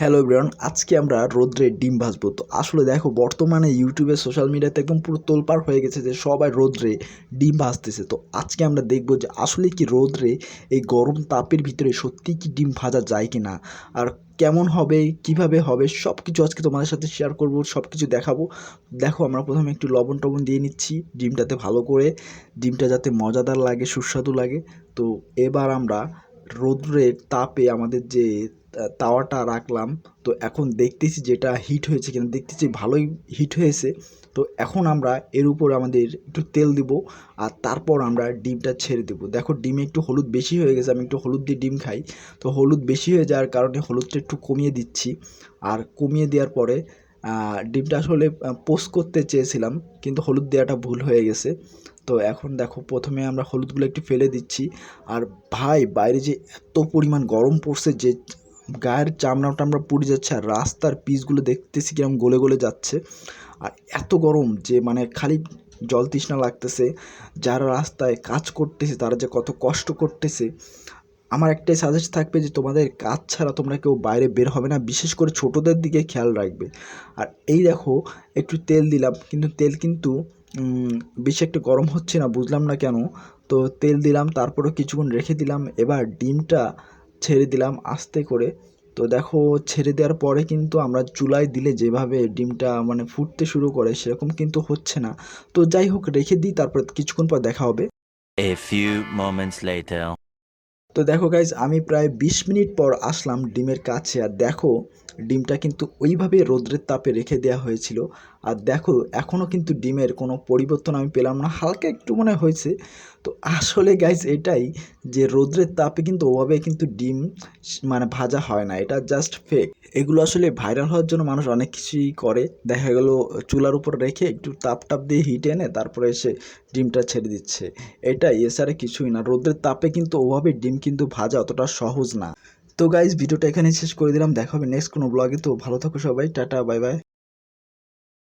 Hello everyone আজকে আমরা রোদ্রে ডিম ভাজবো। তো আসলে দেখো, বর্তমানে ইউটিউবে সোশ্যাল মিডিয়াতে একদম পুরো তোলপাড় হয়ে গেছে যে সবাই রোদ্রে ডিম ভাজতেছে। তো আজকে আমরা দেখব যে আসলে কি রোদ্রে এই গরম তাপের ভিতরে সত্যি কি ডিম ভাজা যায় কি না আর কেমন হবে, কীভাবে হবে সব কিছু আজকে তোমাদের সাথে শেয়ার করব সব কিছু দেখাবো। দেখো, আমরা প্রথমে একটু লবণ টবণ দিয়ে নিচ্ছি ডিমটাতে ভালো করে। ডিমটা যাতে মজাদার লাগে, সুস্বাদু লাগে। তো এবার আমরা রোদ্রের তাপে আমাদের যে তাওয়াটা রাখলাম, তো এখন দেখতেছি যেটা হিট হয়েছে কিনা, দেখতেছি ভালোই হিট হয়েছে। তো এখন আমরা এর উপর আমাদের একটু তেল দিব, আর তারপর আমরা ডিমটা ছেড়ে দেবো। দেখো, ডিমে একটু হলুদ বেশি হয়ে গেছে, আমি একটু হলুদ দিয়ে ডিম খাই। তো হলুদ বেশি হয়ে যাওয়ার কারণে হলুদটা একটু কমিয়ে দিচ্ছি। আর কমিয়ে দেওয়ার পরে ডিমটা আসলে পোস্ট করতে চেয়েছিলাম, কিন্তু হলুদ দেওয়াটা ভুল হয়ে গেছে। তো এখন দেখো, প্রথমে আমরা হলুদগুলো একটু ফেলে দিচ্ছি। আর ভাই, বাইরে যে এত পরিমাণ গরম পড়ছে, যে গায়ের চামড়া টামড়া পুড়ে যাচ্ছে, আর রাস্তার পিচগুলো দেখতেছি কিরম গলে গলে যাচ্ছে। আর এত গরম যে মানে খালি জল তৃষ্ণা লাগতেছে। যারা রাস্তায় কাজ করতেছে, তারা যে কত কষ্ট করতেছে। আমার একটাই সাজেস্ট থাকবে যে তোমাদের কাজ ছাড়া তোমরা কেউ বাইরে বের হবে না, বিশেষ করে ছোটোদের দিকে খেয়াল রাখবে। আর এই দেখো, একটু তেল দিলাম, কিন্তু তেল কিন্তু বেশি একটা গরম হচ্ছে না, বুঝলাম না কেন। তো তেল দিলাম তারপরে কিছুক্ষণ রেখে দিলাম, এবার ডিমটা ছেড়ে দিলাম আস্তে করে। তো দেখো, ছেড়ে দেওয়ার পরে কিন্তু আমরা চুলায় দিলে যেভাবে ডিমটা মানে ফুটতে শুরু করে, সেরকম কিন্তু হচ্ছে না। তো যাই হোক, রেখে দিই, তারপরে কিছুক্ষণ পর দেখা হবে। A few moments later. তো দেখো গাইজ আমি প্রায় বিশ মিনিট পর আসলাম ডিমের কাছে। আর দেখো ডিমটা কিন্তু ওইভাবে রোদ্রের তাপে রেখে দেওয়া হয়েছিল। আর দেখো এখনও কিন্তু ডিমের কোনো পরিবর্তন আমি পেলাম না, হালকা একটু মনে হয়েছে। তো আসলে গাইজ এটাই যে রোদ্রের তাপে কিন্তু ওভাবে কিন্তু ডিম মানে ভাজা হয় না, এটা জাস্ট ফেক এগুলো আসলে ভাইরাল হওয়ার জন্য মানুষ অনেক কিছুই করে। দেখা গেলো চুলার উপর রেখে একটু তাপ টাপ দিয়ে হিট এনে তারপরে এসে ডিমটা ছেড়ে দিচ্ছে। এটাই, এছাড়া কিছুই না। রোদের তাপে কিন্তু ওভাবে ডিম কিন্তু ভাজা অতটা সহজ না। তো গাইজ ভিডিওটা এখানেই শেষ করে দিলাম। দেখা হবে নেক্সট কোনো ব্লগে তো ভালো থাকো সবাই। Tata bye bye